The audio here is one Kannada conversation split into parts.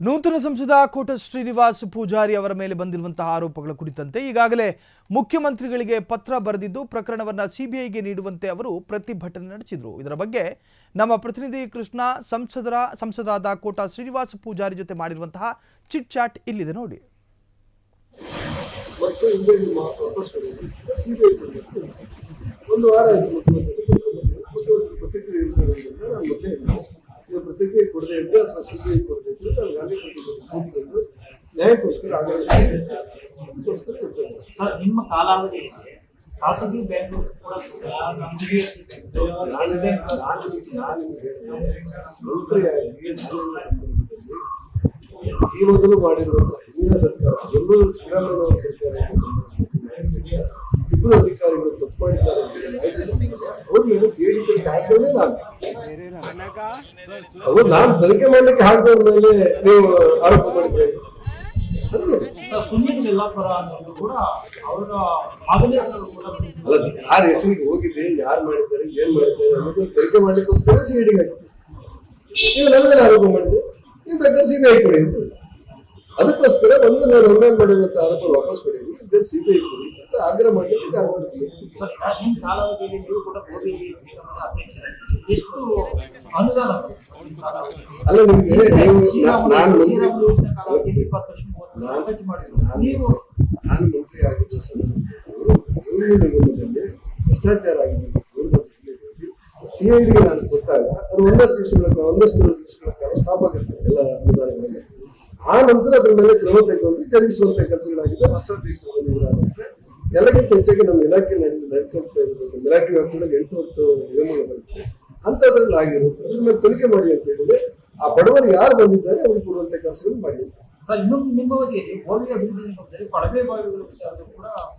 ನೂತನ ಸಂಸದ ಕೋಟ ಶ್ರೀನಿವಾಸ್ ಪೂಜಾರಿ ಅವರ ಮೇಲೆ ಬಂದಿರುವಂತಹ ಆರೋಪಗಳ ಕುರಿತಂತೆ ಈಗಾಗಲೇ ಮುಖ್ಯಮಂತ್ರಿಗಳಿಗೆ ಪತ್ರ ಬರೆದಿದ್ದು, ಪ್ರಕರಣವನ್ನ ಸಿಬಿಐಗೆ ನೀಡುವಂತೆ ಅವರು ಪ್ರತಿಭಟನೆ ನಡೆಸಿದರು. ಇದರ ಬಗ್ಗೆ ನಮ್ಮ ಪ್ರತಿನಿಧಿ ಕೃಷ್ಣ, ಸಂಸದರ, ಸಂಸದರಾದ ಕೋಟ ಶ್ರೀನಿವಾಸ್ ಪೂಜಾರಿ ಜೊತೆ ಮಾಡಿರುವಂತಹ ಚಿಟ್ ಚಾಟ್ ಇಲ್ಲಿದೆ ನೋಡಿ. ಒಂದು ವಾರ ಪ್ರತಿಕ್ರಿಯೆ ನೀವು ಕೊಡದೇ ಇದ್ರೆ ಅಥವಾ ಸಿಬಿಐ ಕೊಡದೇ ಇದ್ರೆ ಕೂತ್ಕೊಂಡು ನ್ಯಾಯಕ್ಕೋಸ್ಕರ ಅದಕ್ಕೋಸ್ಕರ ಕೊಡ್ತೇನೆ ಸರ್ ನಿಮ್ಮ ಕಾಲಾವಧಿ ಖಾಸಗಿ ಬ್ಯಾಂಕ್ ಕೂಡ ನಮಗೆ ನಾನು ನಾನು ನಾನು ಮಂತ್ರಿಯಾಗಿ ಸಂದರ್ಭದಲ್ಲಿ ಈ ಮೊದಲು ಮಾಡಿರುವಂತಹ ಹಿಂದಿನ ಸರ್ಕಾರ ಎಲ್ಲರೂ ಶ್ರೀರಾಮಯ್ಯ ಸರ್ಕಾರ ಇಬ್ಬರು ಅಧಿಕಾರಿಗಳು ತಪ್ಪು ಮಾಡಿದ್ದಾರೆ. ಅವ್ರ ಸಿಐಡಿ ತನಿಖೆ ಹಾಕಿದ್ರೆ ನಾನು ಅವರು ನಾನು ತನಿಖೆ ಮಾಡ್ಲಿಕ್ಕೆ ಹಾಕಿದವ್ರ ಮೇಲೆ ನೀವು ಆರೋಪ ಮಾಡಿದ್ರೆ. ಅದು ಅಲ್ಲ ಯಾರ ಹೆಸರಿಗೆ ಹೋಗಿದೆ ಯಾರು ಮಾಡಿದ್ದಾರೆ ಏನ್ ಮಾಡಿದ್ದಾರೆ ಅನ್ನೋದು ತನಿಖೆ ಮಾಡ್ಲಿಕ್ಕೋಸ್ಕರ ಸಿಐಡಿಗೆ ಹಾಕಿದ್ರು ನೀವು ನನ್ನ ಮೇಲೆ ಆರೋಪ ಮಾಡಿದ್ರೆ ನೀವು ಬೇಕಾದ್ರೆ ಸಿಬಿಐ ಕೊಡಿ ಅಂತ. ಅದಕ್ಕೋಸ್ಕರ ಒಂದು ನಾನು ಒಮ್ಮೆ ಮಾಡಿರುವಂತ ಆರೋಪ ವಾಪಸ್ ಕೊಡಿ ಇದೇ ಸಿಬಿಐ ಕೊಡಿ ಅಂತ ಆಗ್ರಹ ಮಾಡಿ ನಾನು ಕೂಡ. ಎಷ್ಟು ಅನುದಾನ ಅಲ್ಲ ನಿಮ್ಗೆ ನಾನು ನಾನು- ಮಂತ್ರಿ ಆಗಿದ್ದ ಸಂದರ್ಭದಲ್ಲಿ ಯೂರಿಯ ನಿಗಮದಲ್ಲಿ ಭ್ರಷ್ಟಾಚಾರ ಆಗಿದೆ ಸಿಐಡಿಗೆ ನಾನು ಕೊಟ್ಟಾಗ ಅದು ಒಂದಷ್ಟು ದಿವಸಗಳ ಒಂದಷ್ಟು ಕಾಲ ಸ್ಟಾಪ್ ಆಗುತ್ತೆ ಎಲ್ಲ ಅನುದಾನಗಳಲ್ಲಿ. ಆ ನಂತರ ಅದ್ರ ಮೇಲೆ ಕ್ರಮ ತೆಗೆದುಕೊಂಡು ಜರುಗಿಸುವಂತ ಕೆಲಸಗಳಾಗಿದೆ ಹೊಸ ದೇಶದಲ್ಲಿ ಎಲ್ಲಕ್ಕಿಂತ ಹೆಚ್ಚಾಗಿ ನಮ್ಮ ಇಲಾಖೆ ನಡೆದು ನಡ್ಕೊಳ್ತಾ ಇರೋದು. ಇಲಾಖೆ ವ್ಯಾಪ್ತಿಯಲ್ಲಿ ಎಂಟು ಹೊತ್ತು ನಿಯಮಗಳು ಬರುತ್ತೆ ಅಂತದ್ರಲ್ಲಿ ಆಗಿರುತ್ತೆ. ಅದ್ರ ಮೇಲೆ ತನಿಖೆ ಮಾಡಿ ಅಂತ ಹೇಳಿದ್ರೆ ಆ ಬಡವರು ಯಾರು ಬಂದಿದ್ದಾರೆ ಅವ್ರು ಕೊಡುವಂತ ಕೆಲಸಗಳು ಮಾಡಿ ಅಭಿವೃದ್ಧಿ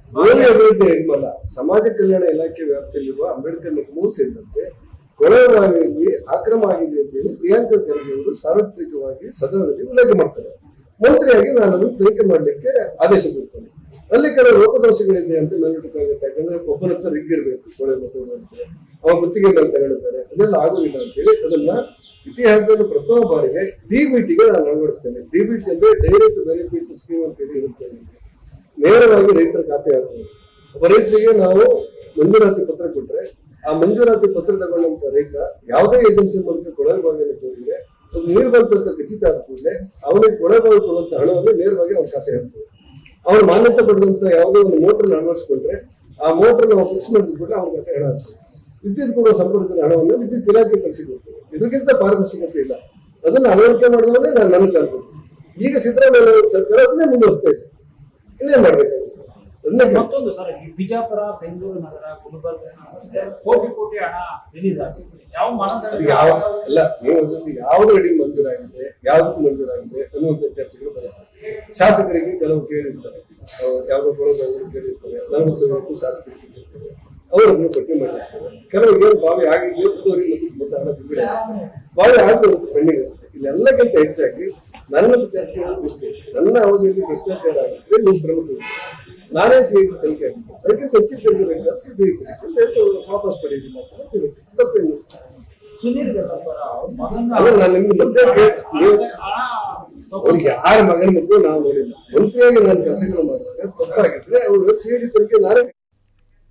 ಕೊಳವೆ ನಿರ್ಮಲ ಸಮಾಜ ಕಲ್ಯಾಣ ಇಲಾಖೆ ವ್ಯಾಪ್ತಿಯಲ್ಲಿರುವ ಅಂಬೇಡ್ಕರ್ ನಿಗಮವೂ ಸೇರಿದಂತೆ ಕೊಳವೆಬಾವಿಯಲ್ಲಿ ಅಕ್ರಮ ಆಗಿದೆ ಅಂತ ಹೇಳಿ ಪ್ರಿಯಾಂಕಾ ಖರ್ಗೆ ಅವರು ಸಾರ್ವತ್ರಿಕವಾಗಿ ಸದನದಲ್ಲಿ ಉಲ್ಲೇಖ ಮಾಡ್ತಾರೆ. ಮಂತ್ರಿಯಾಗಿ ನಾನು ಅದನ್ನು ತನಿಖೆ ಮಾಡಲಿಕ್ಕೆ ಆದೇಶ ಕೊಡ್ತೇನೆ. ಅಲ್ಲಿ ಕೆಲವು ಲೋಪದೋಷಗಳಿದೆ ಅಂತ ನನ್ನ ಯಾಕಂದ್ರೆ ಒಬ್ಬರ ಹತ್ರ ರಿಗ್ಗಿರ್ಬೇಕು ಇರಬೇಕು ಕೊಳೆ ಮತ್ತು ಅವ ಗುತ್ತಿಗೆ ಮೇಲೆ ತಗೊಳ್ತಾರೆ ಅದೆಲ್ಲ ಆಗುದಿಲ್ಲ ಅಂತ ಹೇಳಿ ಅದನ್ನ ಇತಿಹಾಸದಲ್ಲಿ ಪ್ರಥಮ ಬಾರಿಗೆ ಡಿಬಿಟಿಗೆ ನಾನು ಅಳವಡಿಸ್ತೇನೆ. ಡಿಬಿಟಿ ಅಂದ್ರೆ ಡೈರೆಕ್ಟ್ ಬೆನಿಫಿಟ್ ಸ್ಕೀಮ್ ಅಂತ ಹೇಳಿ ಇರುತ್ತೆ ನೇರವಾಗಿ ರೈತರ ಖಾತೆ ಆಗ್ತದೆ ಒಬ್ಬ ರೈತರಿಗೆ ನಾವು ಮಂಜೂರಾತಿ ಪತ್ರ ಕೊಟ್ರೆ ಆ ಮಂಜೂರಾತಿ ಪತ್ರ ತಗೊಂಡಂತ ರೈತ ಯಾವುದೇ ಏಜೆನ್ಸಿ ಮೂಲಕ ಕೊಳವೆ ಬಾವಿಯಲ್ಲಿ ತೋರಿದ್ರೆ ಅದು ನೀರು ಬಂತಂತ ಖಚಿತ ಆದ ಕೂಡಲೇ ಅವನಿಗೆ ಕೊಳವೆ ಬಾವಿ ಕೊಡುವಂತ ಹಣವನ್ನು ನೇರವಾಗಿ ಅವ್ರ ಖಾತೆ ಹಾಕ್ತದೆ. ಅವ್ರು ಮಾನ್ಯತೆ ಪಡೆದಂತ ಯಾವುದೇ ಒಂದು ಮೋಟರ್ ಅಳವಡಿಸ್ಕೊಂಡ್ರೆ ಆ ಮೋಟರ್ ನಾವು ಫಿಕ್ಸ್ ಮಾಡಿಬಿಟ್ಟು ಅವ್ರ ಅವನ ಖಾತೆ ಹಣ ಆಗ್ತದೆ. ವಿದ್ಯುತ್ ಕೊಡುವ ಸಂಪರ್ಕದ ಹಣವನ್ನು ವಿದ್ಯುತ್ ಇಲಾಖೆ ಕಳಿಸಿಕೊಡ್ತೇವೆ ಇದಕ್ಕಿಂತ ಪಾರದರ್ಶಕತೆ ಇಲ್ಲ. ಅದನ್ನ ಅಳವಡಿಕೆ ಮಾಡಿದವನೇ ನಾನು ನನಗೆ ಕಾಣ್ಬೋದು ಈಗ ಸಿದ್ದರಾಮಯ್ಯ ಸರ್ಕಾರ ಅದನ್ನೇ ಮುಂದುವರಿಸ್ತಾ ಇದೆ. ಇನ್ನೇನ್ ಮಾಡಬೇಕು? ಮತ್ತೊಂದು ಸರ್ ಈ ಬಿಜಾಪುರ ಬೆಂಗಳೂರು ನಗರ ಗುಲ್ಬರ್ಗ ಕೋಟಿ ಕೋಟಿ ಹಣ ಯಾವ ಅಲ್ಲ ನೀವು ಅದರಲ್ಲಿ ಯಾವ್ದು ಅಡಿ ಮಂಜೂರಾಗಿದೆ ಯಾವ್ದಕ್ಕೆ ಮಂಜೂರಾಗಿದೆ ಅನ್ನುವಂತ ಚರ್ಚೆಗಳು ಬರುತ್ತೆ. ಶಾಸಕರಿಗೆ ಕೆಲವು ಕೇಳಿರ್ತಾರೆ. ಯಾವ್ದೋ ಕೊಳಗಳು ಕೇಳಿರ್ತಾರೆ. ನಲವತ್ತು ಶಾಸಕರಿಗೆ ಅವರು ಅದನ್ನು ಪಟ್ಟಿ ಮಾಡಿದ್ದಾರೆ. ಕೆಲವರಿಗೆ ಬಾವಿ ಆಗಿದೆಯೋ ಅದು ಅವರಿಗೆ ಮತ್ತೆ ಹಣ ಆಗುತ್ತೆ. ಬಾವಿ ಆಗದವರು ಪೆಂಡಿಂಗ್ ಇಲ್ಲೆಲ್ಲಕ್ಕಿಂತ ಹೆಚ್ಚಾಗಿ ನನ್ನ ಚರ್ಚೆ ಇಷ್ಟೇ. ನನ್ನ ಅವಧಿಯಲ್ಲಿ ಭ್ರಷ್ಟಾಚಾರ ಆಗಿದ್ರೆ ನೀವು ಪ್ರಮುಖ ನಾನೇ ಸಿಐಡಿ ತನಿಖೆ ಆಗಿದ್ದೆ ಅದಕ್ಕೆ ಹೆಚ್ಚು ತೆಗೆದುಬೇಕು ಅಂತ ವಾಪಸ್ ಪಡೆಯೋದಿಲ್ಲ ಅಂತ ಅಲ್ಲ, ನಾನು ನಿಮ್ಗೆ ಮತ್ತೆ ಅವ್ರಿಗೆ ಯಾರ ಮಗನ ಮಕ್ಕಳು ನಾವು ನೋಡಿಲ್ಲ. ಮಂತ್ರಿಯಾಗಿ ನಾನು ಕೆಲಸಗಳು ಮಾಡಿದಾಗ ತಪ್ಪಾಗಿದ್ರೆ ಅವರು ಸಿಡಿ ತನಿಖೆ ನಾನೇ